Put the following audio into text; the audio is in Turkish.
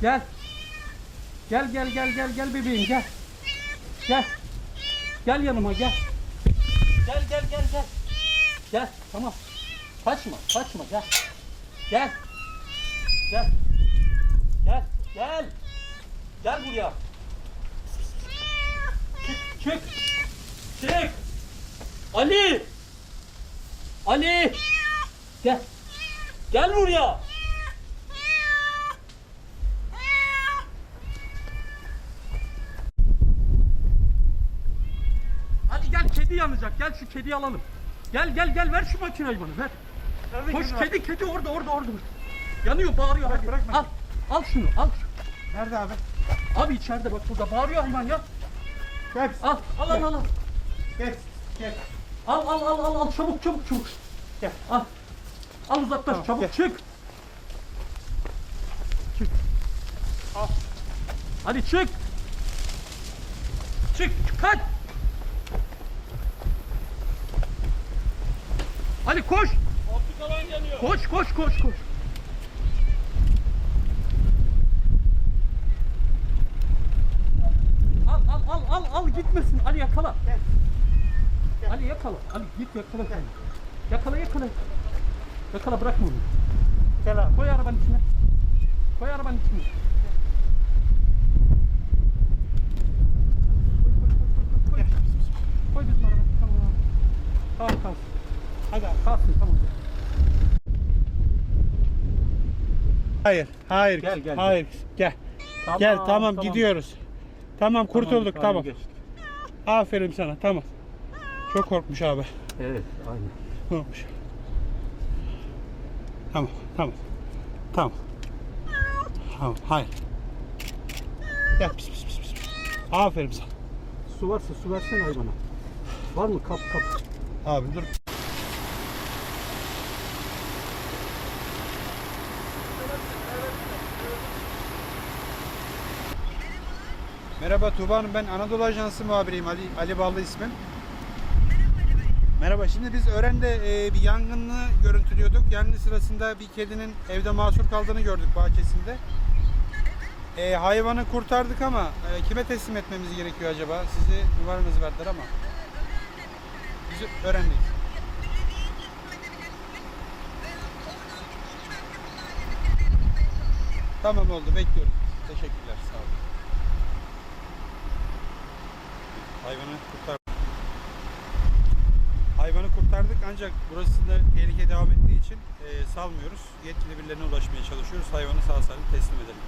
Gel. Gel gel gel gel gel bebeğim gel. Gel. Gel yanıma gel. Gel gel gel gel. Gel tamam. Kaçma kaçma gel. Gel. Gel. Gel gel. Gel buraya. Çık çık. Çık. Ali. Ali. Gel. Gel buraya. Ali gel kedi yanacak. Gel şu kediyi alalım. Gel gel gel ver şu makineyi bana ver. Koş kedi kedi orada orada orada. Yanıyor bağırıyor hadi. bırak al. Al şunu al. Nerede abi? Abi içeride bak burada bağırıyor hayvan ya. Gel. Al al al al. al. Gel. Gel. Al al al al al çabuk çabuk çabuk. Gel. Al. Al uzaklaş Tamam, çabuk gel. çık. Çık. Al. Hadi çık. Çık kaç. Hadi koş. Optik alan yanıyor. Koş koş koş koş. Al al al al al gitmesin. Ali yakala. Gel. Gel. Ali yakala. Ali git yakala. kendini. Yakala yakala. Yakala bırakma onu. Gel abi. Koy arabanın içine. Koy arabanın içine. Koy, koy, koy, koy, koy. Koy bizim arabanı. Tamam. Tamam kalsın. Kalsın tamam. Hayır. Hayır. Gel, gel, Hayır. Gel. Tamam, Gel tamam, gidiyoruz. Tamam kurtulduk tamam. geçtik. Aferin sana tamam. Çok korkmuş abi. Evet aynen. Korkmuş. Tamam tamam. Tamam. Tamam hayır. Gel pis pis pis pis. Aferin sana. Su varsa su versene hayvana. Var mı kap kap. Abi dur. Merhaba Tuğba Hanım ben Anadolu Ajansı muhabiriyim Ali, Ali Ballı ismim. Merhaba şimdi biz Ören'de e, bir yangını görüntülüyorduk. Yangın sırasında bir kedinin evde mahsur kaldığını gördük bahçesinde. E, hayvanı kurtardık ama e, kime teslim etmemiz gerekiyor acaba? Sizi numaranızı verdiler ama. Biz Ören'deyiz. Tamam oldu bekliyorum. Teşekkürler sağ olun. Hayvanı kurtardık. Hayvanı kurtardık ancak burasında tehlike devam ettiği için e, salmıyoruz. Yetkili birilerine ulaşmaya çalışıyoruz. Hayvanı sağ salim teslim edelim.